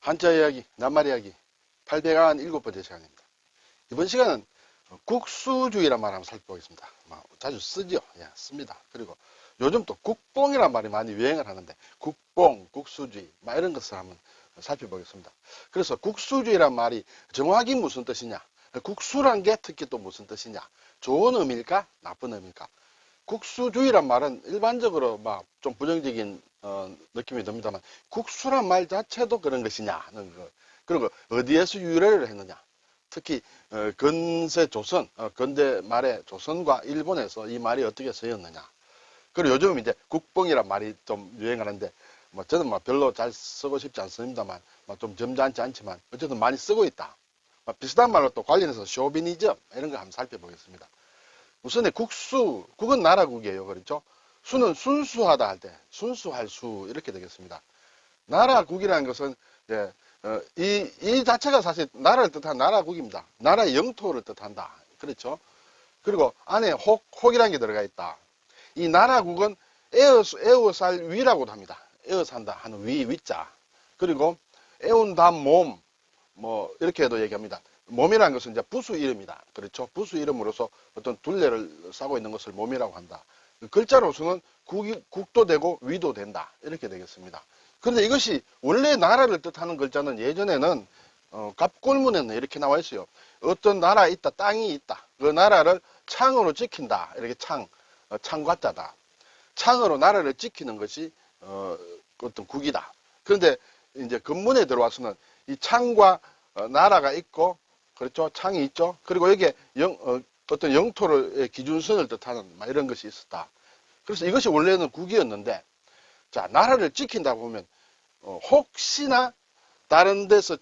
한자 이야기, 낱말 이야기 807번째 시간입니다. 이번 시간은 국수주의란 말 한번 살펴보겠습니다. 뭐 자주 쓰죠. 예, 씁니다. 그리고 요즘 또 국뽕이란 말이 많이 유행을 하는데 국뽕, 국수주의 막 이런 것을 한번 살펴보겠습니다. 그래서 국수주의란 말이 정확히 무슨 뜻이냐? 국수란 게 특히 또 무슨 뜻이냐? 좋은 의미일까? 나쁜 의미일까? 국수주의란 말은 일반적으로 막 좀 부정적인 어, 느낌이 듭니다만 국수란 말 자체도 그런 것이냐는 거. 그리고 어디에서 유래를 했느냐? 특히 어, 근세 조선, 어, 근대 말에 조선과 일본에서 이 말이 어떻게 쓰였느냐? 그리고 요즘 이제 국뽕이란 말이 좀 유행하는데 뭐 저는 뭐 별로 잘 쓰고 싶지 않습니다만 뭐좀 점잖지 않지만 어쨌든 많이 쓰고 있다. 뭐 비슷한 말로 또 관련해서 쇼비니즘 이런 거 한번 살펴보겠습니다. 우선에 국수, 국은 나라국이에요. 그렇죠? 수는 순수하다 할 때, 순수할 수, 이렇게 되겠습니다. 나라국이라는 것은, 예, 어, 이, 이 자체가 사실 나라를 뜻한 나라국입니다. 나라의 영토를 뜻한다. 그렇죠? 그리고 안에 혹, 혹이라는 게 들어가 있다. 이 나라국은 에어, 에어살 위라고도 합니다. 에어산다 하는 위, 위자. 그리고 애운다 몸, 뭐, 이렇게도 얘기합니다. 몸이라는 것은 이제 부수 이름이다. 그렇죠? 부수 이름으로서 어떤 둘레를 싸고 있는 것을 몸이라고 한다. 그 글자로서는 국이, 국도 되고 위도 된다. 이렇게 되겠습니다. 그런데 이것이 원래 나라를 뜻하는 글자는 예전에는 어, 갑골문에는 이렇게 나와 있어요. 어떤 나라에 있다, 땅이 있다. 그 나라를 창으로 지킨다. 이렇게 창, 어, 창과자다. 창으로 나라를 지키는 것이 어, 어떤 국이다. 그런데 이제 근문에 들어와서는 이 창과 어, 나라가 있고 그렇죠. 창이 있죠. 그리고 여기에 영, 어, 떤 영토를 기준선을 뜻하는 막 이런 것이 있었다. 그래서 이것이 원래는 국이었는데 자 나라를 지킨다 보면 어, 혹시나 다른 데서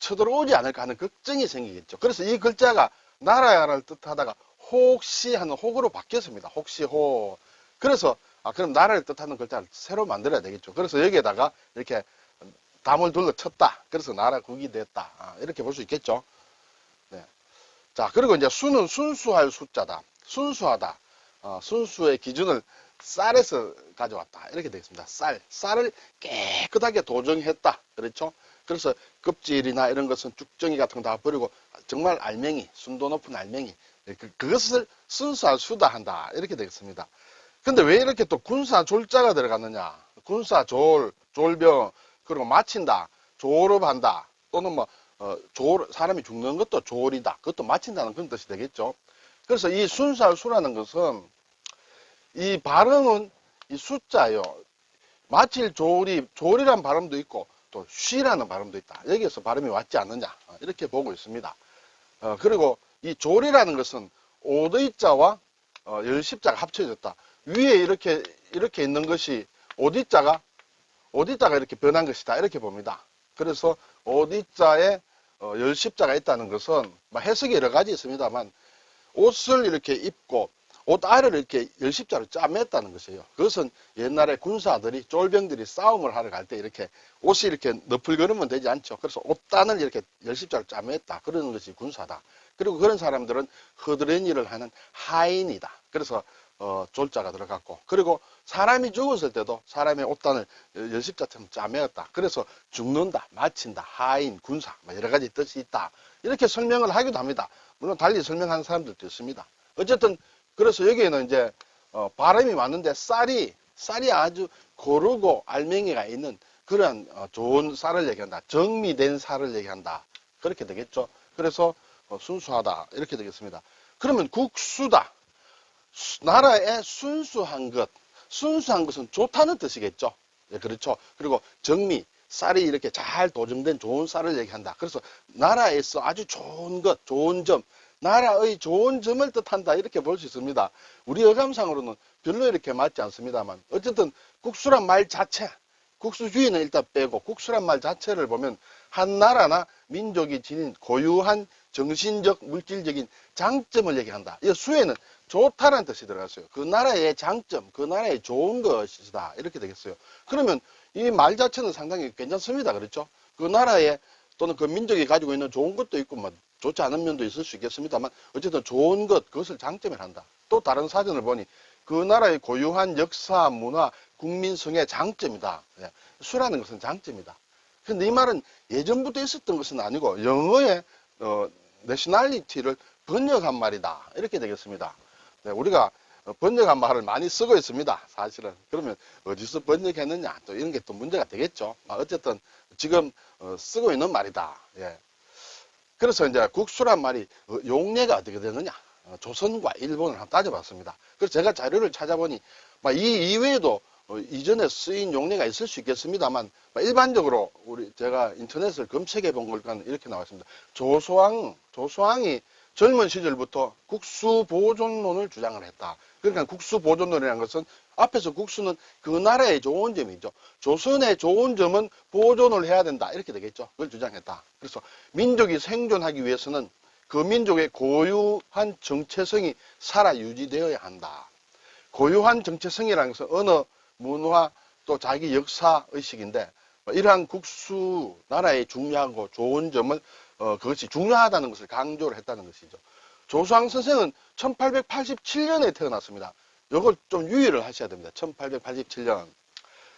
쳐들어오지 않을까 하는 걱정이 생기겠죠. 그래서 이 글자가 나라를 뜻하다가 혹시 하는 혹으로 바뀌었습니다. 혹시 혹. 그래서 아 그럼 나라를 뜻하는 글자를 새로 만들어야 되겠죠. 그래서 여기에다가 이렇게 담을 둘러 쳤다. 그래서 나라 국이 됐다. 아, 이렇게 볼 수 있겠죠. 네. 자, 그리고 이제 수는 순수할 숫자다. 순수하다. 어, 순수의 기준을 쌀에서 가져왔다. 이렇게 되겠습니다. 쌀. 쌀을 깨끗하게 도정했다. 그렇죠? 그래서 껍질이나 이런 것은 쭉정이 같은 거 다 버리고 정말 알맹이, 순도 높은 알맹이. 그, 그것을 순수할 수다 한다. 이렇게 되겠습니다. 근데 왜 이렇게 또 군사 졸자가 들어갔느냐? 군사 졸, 졸병, 그리고 마친다, 졸업한다, 또는 뭐, 어, 졸, 사람이 죽는 것도 졸이다. 그것도 마친다는 그런 뜻이 되겠죠. 그래서 이 순수할 수라는 것은 이 발음은 이 숫자요. 마칠 졸이, 졸이란 발음도 있고 또 쉬라는 발음도 있다. 여기에서 발음이 왔지 않느냐. 어, 이렇게 보고 있습니다. 어, 그리고 이 졸이라는 것은 오드이자와 어, 열십자가 합쳐졌다. 위에 이렇게, 이렇게 있는 것이 오디자가, 오디자가 이렇게 변한 것이다. 이렇게 봅니다. 그래서 오디자에 어, 열 십자가 있다는 것은 뭐 해석이 여러 가지 있습니다만 옷을 이렇게 입고 옷 아래를 이렇게 열 십자로 짜맸다는 것이에요. 그것은 옛날에 군사들이 쫄병들이 싸움을 하러 갈 때 이렇게 옷이 이렇게 너풀거리면 되지 않죠. 그래서 옷단을 이렇게 열 십자로 짜맸다. 그러는 것이 군사다. 그리고 그런 사람들은 허드렛 일을 하는 하인이다. 그래서 어, 졸자가 들어갔고 그리고 사람이 죽었을 때도 사람의 옷단을 열십자처럼 짜매었다. 그래서 죽는다, 마친다, 하인, 군사 뭐 여러 가지 뜻이 있다. 이렇게 설명을 하기도 합니다. 물론 달리 설명하는 사람들도 있습니다. 어쨌든 그래서 여기에는 이제 어, 발음이 맞는데 쌀이 쌀이 아주 고르고 알맹이가 있는 그런 어, 좋은 쌀을 얘기한다. 정미된 쌀을 얘기한다. 그렇게 되겠죠. 그래서 어, 순수하다 이렇게 되겠습니다. 그러면 국수다. 수- 나라의 순수한 것, 순수한 것은 좋다는 뜻이겠죠. 예, 그렇죠. 그리고 정미, 쌀이 이렇게 잘 도정된 좋은 쌀을 얘기한다. 그래서 나라에서 아주 좋은 것, 좋은 점, 나라의 좋은 점을 뜻한다. 이렇게 볼 수 있습니다. 우리 어감상으로는 별로 이렇게 맞지 않습니다만, 어쨌든 국수란 말 자체, 국수주의는 일단 빼고 국수란 말 자체를 보면 한 나라나 민족이 지닌 고유한 정신적, 물질적인 장점을 얘기한다. 이 수에는 좋다라는 뜻이 들어갔어요. 그 나라의 장점, 그 나라의 좋은 것이다. 이렇게 되겠어요. 그러면 이 말 자체는 상당히 괜찮습니다. 그렇죠? 그 나라의 또는 그 민족이 가지고 있는 좋은 것도 있고, 뭐, 좋지 않은 면도 있을 수 있겠습니다만, 어쨌든 좋은 것, 그것을 장점을 한다. 또 다른 사전을 보니, 그 나라의 고유한 역사, 문화, 국민성의 장점이다. 예. 수라는 것은 장점이다. 근데 이 말은 예전부터 있었던 것은 아니고 영어의 어, 내셔널리티를 번역한 말이다. 이렇게 되겠습니다. 네, 우리가 어, 번역한 말을 많이 쓰고 있습니다. 사실은. 그러면 어디서 번역했느냐 또 이런 게 또 문제가 되겠죠. 아, 어쨌든 지금 어, 쓰고 있는 말이다. 예. 그래서 이제 국수란 말이 어, 용례가 어떻게 되느냐. 어, 조선과 일본을 한번 따져봤습니다. 그래서 제가 자료를 찾아보니 막이 이외에도 어, 이전에 쓰인 용례가 있을 수 있겠습니다만 막 일반적으로 우리 제가 인터넷을 검색해 본 걸까는 이렇게 나왔습니다. 조소왕 조소왕이 젊은 시절부터 국수 보존론을 주장을 했다. 그러니까 국수 보존론이라는 것은 앞에서 국수는 그 나라의 좋은 점이죠. 조선의 좋은 점은 보존을 해야 된다. 이렇게 되겠죠. 그걸 주장했다. 그래서 민족이 생존하기 위해서는 그 민족의 고유한 정체성이 살아 유지되어야 한다. 고유한 정체성이라는 것은 언어, 문화, 또 자기 역사 의식인데 이러한 국수 나라의 중요하고 좋은 점을 어, 그것이 중요하다는 것을 강조를 했다는 것이죠. 조수왕 선생은 1887년에 태어났습니다. 이걸 좀 유의를 하셔야 됩니다. 1887년.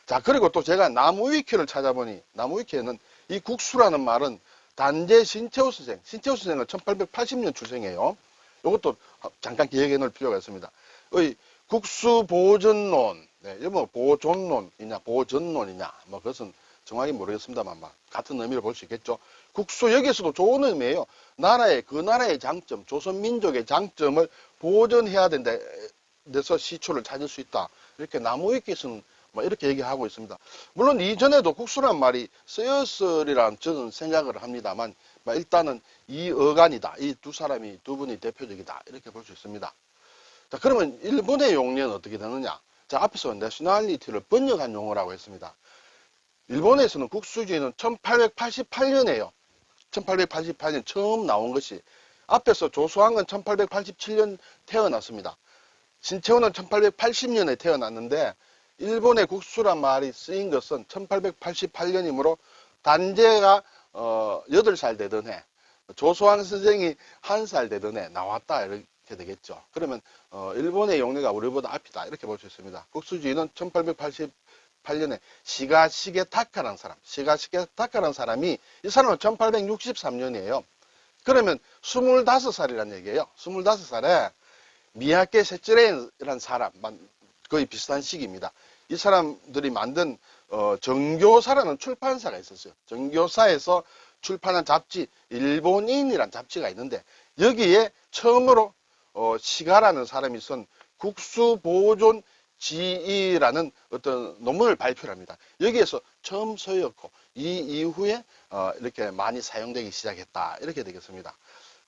자, 그리고 또 제가 나무 위키를 찾아보니 나무 위키에는 이 국수라는 말은 단재 신채호 선생, 신채호 선생은 1880년 출생이에요. 이것도 잠깐 기억해 놓을 필요가 있습니다. 의 국수 보존론, 네, 이거 뭐 보존론이냐 보전론이냐, 뭐 그것은 정확히 모르겠습니다만 막 같은 의미를 볼수 있겠죠. 국수 여기서도 좋은 의미예요. 나라의 그 나라의 장점, 조선 민족의 장점을 보존해야 된다. 데서 시초를 찾을 수 있다. 이렇게 나무위키에서는 뭐 이렇게 얘기하고 있습니다. 물론 이전에도 국수란 말이 쓰였으리란 저는 생각을 합니다만 뭐 일단은 이 어간이다. 이 두 사람이 두 분이 대표적이다. 이렇게 볼 수 있습니다. 자 그러면 일본의 용례는 어떻게 되느냐? 자 앞에서 내셔널리티를 번역한 용어라고 했습니다. 일본에서는 국수주의는 1888년에요. 1888년 처음 나온 것이 앞에서 조수왕은 1887년 태어났습니다. 신채호는 1880년에 태어났는데 일본의 국수란 말이 쓰인 것은 1888년이므로 단재가 어, 8살 되던 해 조수왕 선생이 1살 되던 해 나왔다 이렇게 되겠죠. 그러면 어, 일본의 용례가 우리보다 앞이다 이렇게 볼 수 있습니다. 국수주의는 1888년에 시가시게 타카라는 사람, 시가시게 타카라는 사람이 이 사람은 1863년이에요. 그러면 25살이라는 얘기예요. 25살에 미야케 세츠레라는 사람, 거의 비슷한 시기입니다. 이 사람들이 만든 어, 정교사라는 출판사가 있었어요. 정교사에서 출판한 잡지 일본인이란 잡지가 있는데 여기에 처음으로 어, 시가라는 사람이 쓴 국수보존 지이라는 어떤 논문을 발표를 합니다. 여기에서 처음 서였고 이 이후에 어, 이렇게 많이 사용되기 시작했다. 이렇게 되겠습니다.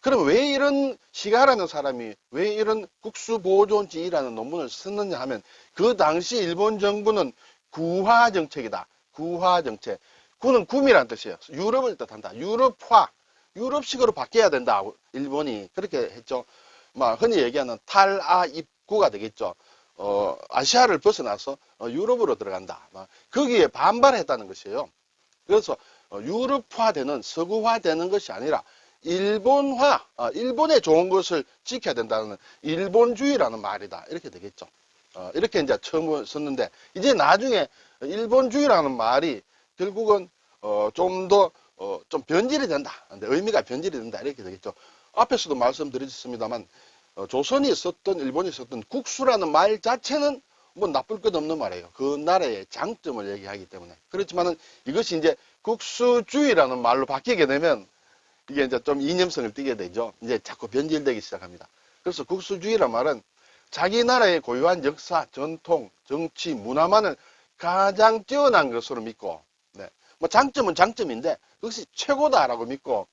그럼 왜 이런 시가라는 사람이 왜 이런 국수보존지라는 논문을 썼느냐 하면 그 당시 일본 정부는 구화 정책이다. 구화 정책. 구는 구미란 뜻이에요. 유럽을 뜻한다. 유럽화, 유럽식으로 바뀌어야 된다. 일본이 그렇게 했죠. 막 흔히 얘기하는 탈아 입구가 되겠죠. 어, 아시아를 벗어나서 어, 유럽으로 들어간다. 막 거기에 반발했다는 것이에요. 그래서 어, 유럽화되는 서구화되는 것이 아니라 일본화, 어, 일본의 좋은 것을 지켜야 된다는 일본주의라는 말이다. 이렇게 되겠죠. 어, 이렇게 이제 처음 썼는데 이제 나중에 일본주의라는 말이 결국은 어, 좀더 어, 좀 변질이 된다. 근데 의미가 변질이 된다. 이렇게 되겠죠. 앞에서도 말씀드렸습니다만 어, 조선이 썼던 일본이 썼던 국수라는 말 자체는 뭐 나쁠 것 없는 말이에요. 그 나라의 장점을 얘기하기 때문에. 그렇지만은 이것이 이제 국수주의라는 말로 바뀌게 되면 이게 이제 좀 이념성을 띠게 되죠. 이제 자꾸 변질되기 시작합니다. 그래서 국수주의란 말은 자기 나라의 고유한 역사, 전통, 정치, 문화만을 가장 뛰어난 것으로 믿고, 네. 뭐 장점은 장점인데 그것이 최고다라고 믿고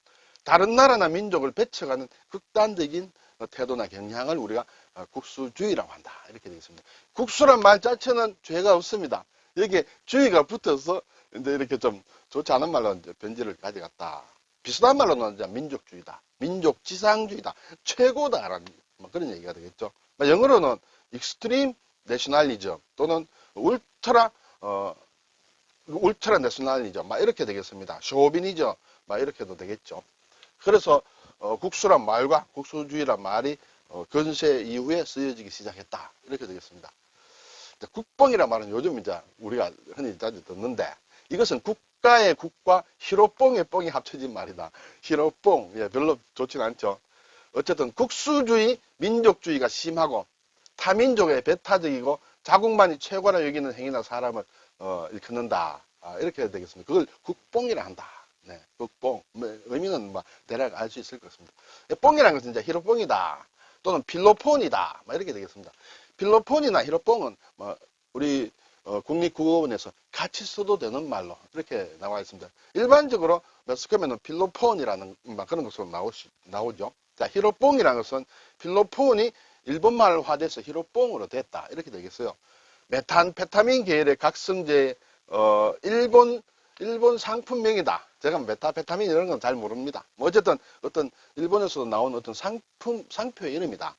다른 나라나 민족을 배척하는 극단적인 태도나 경향을 우리가 국수주의라고 한다. 이렇게 되겠습니다. 국수란 말 자체는 죄가 없습니다. 여기에 주의가 붙어서 이제 이렇게 좀 좋지 않은 말로 이제 변질을 가져갔다. 비슷한 말로는 이제 민족주의다. 민족지상주의다. 최고다라는 뭐 그런 얘기가 되겠죠. 뭐 영어로는 익스트림 내셔널리즘 또는 울트라 어 울트라 내셔널리즘 막 이렇게 되겠습니다. 쇼비니즘 막 이렇게도 되겠죠. 그래서 어, 국수란 말과 국수주의란 말이 어, 근세 이후에 쓰여지기 시작했다. 이렇게 되겠습니다. 국뽕이란 말은 요즘 이제 우리가 흔히 자주 듣는데 이것은 국, 국가의 국과 히로뽕의 뽕이 합쳐진 말이다. 히로뽕, 예, 별로 좋진 않죠. 어쨌든 국수주의, 민족주의가 심하고 타민족의 배타적이고 자국만이 최고라 여기는 행위나 사람을 어, 일컫는다. 아, 이렇게 되겠습니다. 그걸 국뽕이라 한다. 네, 국뽕. 뭐, 의미는 뭐 대략 알 수 있을 것 같습니다. 예, 뽕이라는 것은 이제 히로뽕이다. 또는 필로폰이다. 뭐 이렇게 되겠습니다. 필로폰이나 히로뽕은 뭐 우리 어, 국립국어원에서 같이 써도 되는 말로 이렇게 나와 있습니다. 일반적으로 매스컴에는 필로폰이라는 막 그런 것으로 나오시, 나오죠. 자, 히로뽕이라는 것은 필로폰이 일본말화돼서 히로뽕으로 됐다. 이렇게 되겠어요. 메탄페타민 계열의 각성제 어, 일본 일본 상품명이다. 제가 메타페타민 이런 건 잘 모릅니다. 뭐 어쨌든 어떤 일본에서도 나온 어떤 상품 상표의 이름이다.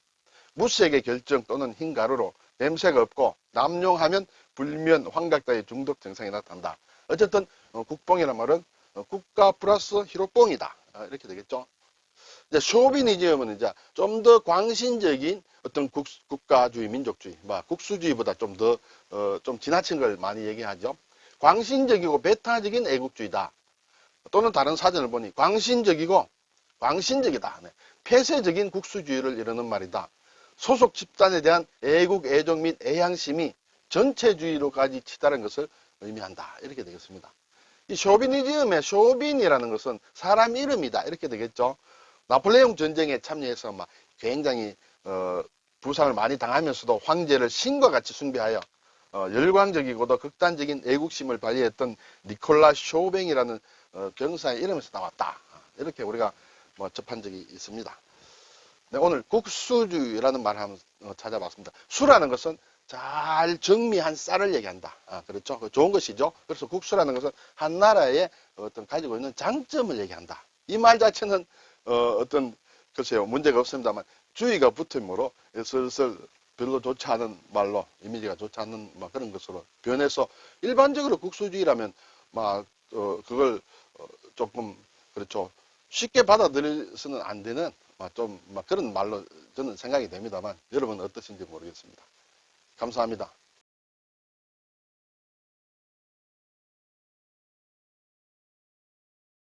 무색의 결정 또는 흰 가루로 냄새가 없고 남용하면 불면 환각 등의 중독 증상이 나타난다. 어쨌든 어, 국뽕이란 말은 어, 국가 플러스 히로뽕이다. 어, 이렇게 되겠죠. 이제 쇼비니즘은 이제 좀 더 광신적인 어떤 국, 국가주의, 민족주의, 뭐 국수주의보다 좀 더, 어, 좀 지나친 걸 많이 얘기하죠. 광신적이고 배타적인 애국주의다. 또는 다른 사전을 보니 광신적이고 광신적이다. 네. 폐쇄적인 국수주의를 이루는 말이다. 소속 집단에 대한 애국, 애정 및 애향심이 전체주의로까지 치달은 것을 의미한다. 이렇게 되겠습니다. 이 쇼비니즘의 쇼빈이라는 것은 사람 이름이다. 이렇게 되겠죠. 나폴레옹 전쟁에 참여해서 막 굉장히 어, 부상을 많이 당하면서도 황제를 신과 같이 숭배하여 어, 열광적이고도 극단적인 애국심을 발휘했던 니콜라 쇼뱅이라는 어, 경사의 이름에서 나왔다. 이렇게 우리가 뭐 접한 적이 있습니다. 네, 오늘 국수주의라는 말을 한번 어, 찾아봤습니다. 수라는 것은 잘 정미한 쌀을 얘기한다. 아, 그렇죠. 그 좋은 것이죠. 그래서 국수라는 것은 한 나라의 어떤 가지고 있는 장점을 얘기한다. 이 말 자체는 어, 떤 글쎄요 문제가 없습니다만 주의가 붙으므로 슬슬 별로 좋지 않은 말로 이미지가 좋지 않는 막 그런 것으로 변해서 일반적으로 국수주의라면 막 어, 그걸 어, 조금 그렇죠 쉽게 받아들여서는 안 되는 막좀막 그런 말로 저는 생각이 됩니다만 여러분은 어떠신지 모르겠습니다. 감사합니다.